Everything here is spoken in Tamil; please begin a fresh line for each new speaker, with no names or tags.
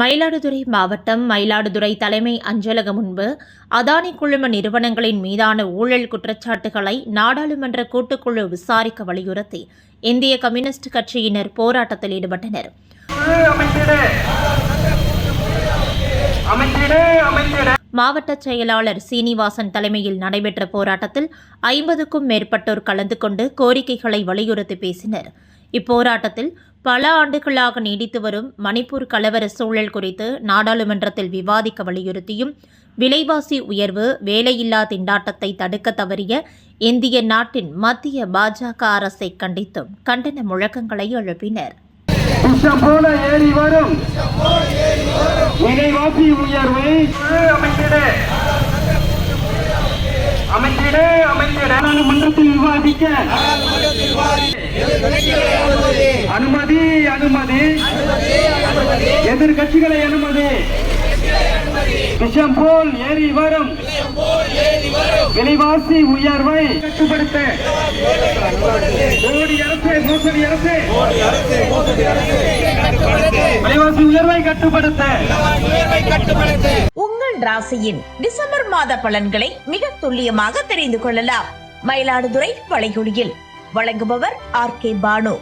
மயிலாடுதுறை மாவட்டம் மயிலாடுதுறை தலைமை அஞ்சலகம் முன்பு அதானி குழும நிறுவனங்களின் மீதான ஊழல் குற்றச்சாட்டுகளை நாடாளுமன்ற கூட்டுக்குழு விசாரிக்க வலியுறுத்தி இந்திய கம்யூனிஸ்ட் கட்சியினர் போராட்டத்தில் ஈடுபட்டனர். மாவட்ட செயலாளர் சீனிவாசன் தலைமையில் நடைபெற்ற போராட்டத்தில் ஐம்பதுக்கும் மேற்பட்டோர் கலந்து கொண்டு கோரிக்கைகளை வலியுறுத்தி பேசினர். இப்போராட்டத்தில் பல ஆண்டுகளாக நீடித்து வரும் மணிப்பூர் கலவர சூழல் குறித்து நாடாளுமன்றத்தில் விவாதிக்க வலியுறுத்தியும் விலைவாசி உயர்வு வேலையில்லா திண்டாட்டத்தை தடுக்க தவறிய இந்திய நாட்டின் மத்திய பாஜக அரசை கண்டித்தும் கண்டன முழக்கங்களை எழுப்பினர்.
உயர்வை. நாடாளுமன்றத்தில் விவாதிக்க. அனுமதி அனுமதி. எதிர்கட்சிகளை அனுமதி. விஷம் போல் ஏறி வரும். விலைவாசி உயர்வை கட்டுப்படுத்த. மோடி அரசு மோசடி அரசு. விலைவாசி உயர்வை கட்டுப்படுத்த.
உங்கள் ராசியின் டிசம்பர் மாத பலன்களை மிக துல்லியமாக தெரிந்து கொள்ளலாம். மயிலாடுதுறை வளைகுடியில். வழங்குபவர் ஆர் கே பானு.